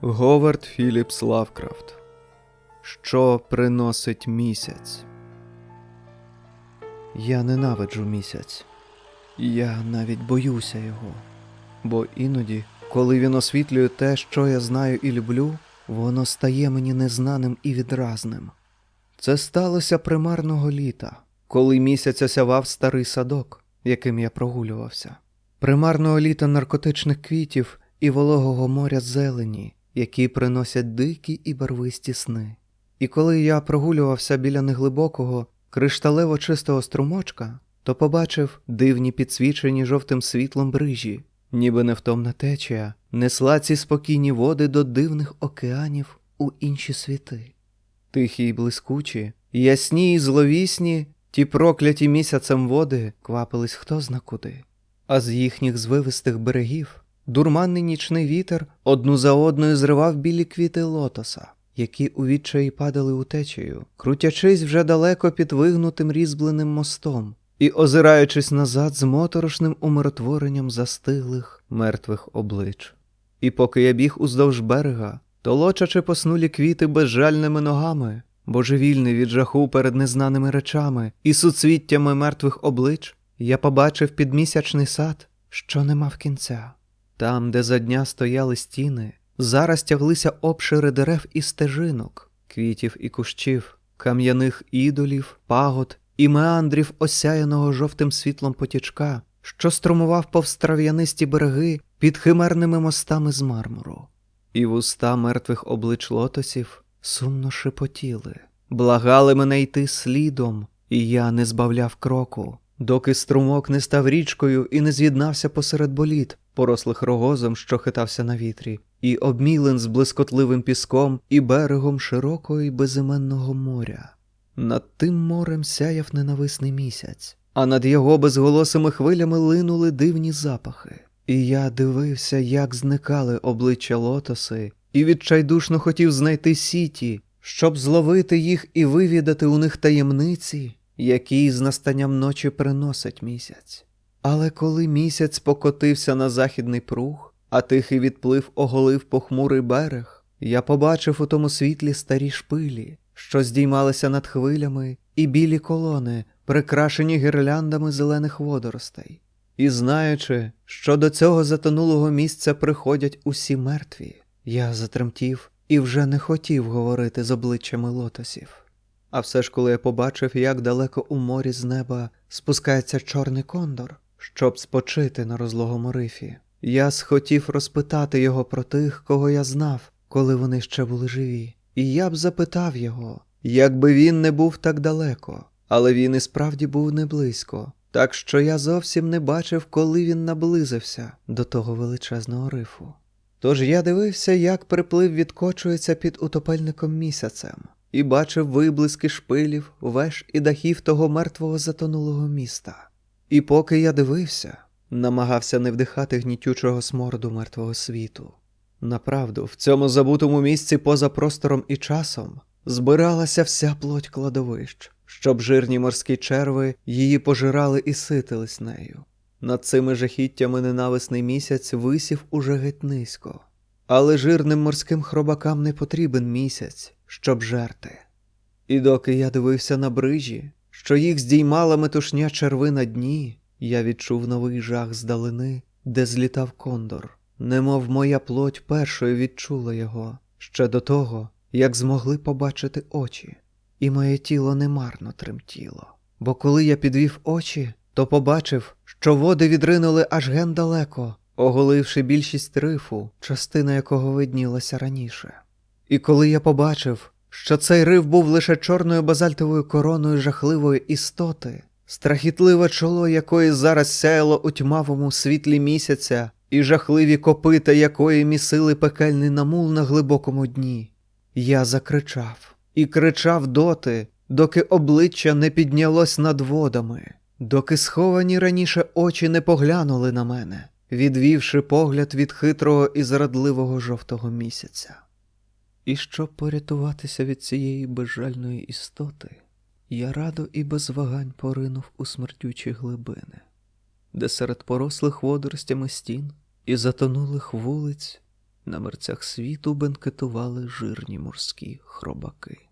Говард Філіпс Лавкрафт. Що приносить місяць? Я ненавиджу місяць. Я навіть боюся його. Бо іноді, коли він освітлює те, що я знаю і люблю, воно стає мені незнаним і відразним. Це сталося примарного літа, коли місяць осявав старий садок, яким я прогулювався. Примарного літа наркотичних квітів і вологого моря зелені, які приносять дикі і барвисті сни. І коли я прогулювався біля неглибокого, кришталево чистого струмочка, то побачив дивні підсвічені жовтим світлом брижі, ніби невтомна течія, несла ці спокійні води до дивних океанів у інші світи. Тихі й блискучі, ясні й зловісні, ті прокляті місяцем води квапились хто зна куди. А з їхніх звивистих берегів дурманний нічний вітер одну за одною зривав білі квіти лотоса, які у відчаї падали у течію, крутячись вже далеко під вигнутим різьбленим мостом і озираючись назад з моторошним умиротворенням застиглих мертвих облич. І поки я біг уздовж берега, толочачи поснулі квіти безжальними ногами, божевільний від жаху перед незнаними речами і суцвіттями мертвих облич, я побачив підмісячний сад, що не мав кінця. Там, де за дня стояли стіни, зараз тяглися обшири дерев і стежинок, квітів і кущів, кам'яних ідолів, пагод і меандрів осяяного жовтим світлом потічка, що струмував повз трав'янисті береги під химерними мостами з мармуру. І вуста мертвих облич лотосів сумно шепотіли, благали мене йти слідом, і я не збавляв кроку, доки струмок не став річкою і не з'єднався посеред боліт, порослих рогозом, що хитався на вітрі, і обмілен з блискотливим піском і берегом широкого і безіменного моря. Над тим морем сяяв ненависний місяць, а над його безголосими хвилями линули дивні запахи. І я дивився, як зникали обличчя лотоси, і відчайдушно хотів знайти сіті, щоб зловити їх і вивідати у них таємниці, які з настанням ночі приносить місяць. Але коли місяць покотився на західний пруг, а тихий відплив оголив похмурий берег, я побачив у тому світлі старі шпилі, що здіймалися над хвилями, і білі колони, прикрашені гірляндами зелених водоростей. І знаючи, що до цього затонулого місця приходять усі мертві, я затремтів і вже не хотів говорити з обличчями лотосів. А все ж, коли я побачив, як далеко у морі з неба спускається чорний кондор, щоб спочити на розлогому рифі, я схотів розпитати його про тих, кого я знав, коли вони ще були живі. І я б запитав його, якби він не був так далеко, але він і справді був не близько, так що я зовсім не бачив, коли він наблизився до того величезного рифу. Тож я дивився, як приплив відкочується під утопельником місяцем, і бачив виблиски шпилів, веж і дахів того мертвого затонулого міста. І поки я дивився, намагався не вдихати гнітючого смороду мертвого світу. Направду, в цьому забутому місці поза простором і часом збиралася вся плоть кладовищ, щоб жирні морські черви її пожирали і ситились нею. Над цими жахіттями ненависний місяць висів уже геть низько, але жирним морським хробакам не потрібен місяць, щоб жерти. І доки я дивився на брижі, що їх здіймала метушня черви на дні, я відчув новий жах здалини, де злітав кондор немов моя плоть першою відчула його ще до того, як змогли побачити очі, і моє тіло немарно тремтіло. Бо коли я підвів очі, то побачив, що води відринули аж ген далеко, оголивши більшість рифу, частина якого виднілася раніше. І коли я побачив, що цей риф був лише чорною базальтовою короною жахливої істоти, страхітливе чоло якої зараз сяяло у тьмавому світлі місяця, і жахливі копита якої місили пекельний намул на глибокому дні. Я закричав і кричав доти, доки обличчя не піднялось над водами, доки сховані раніше очі не поглянули на мене, відвівши погляд від хитрого і зрадливого жовтого місяця. І щоб порятуватися від цієї безжальної істоти, я радо і без вагань поринув у смертючі глибини, де серед порослих водоростями стін і затонулих вулиць На мерцях світу бенкетували жирні морські хробаки.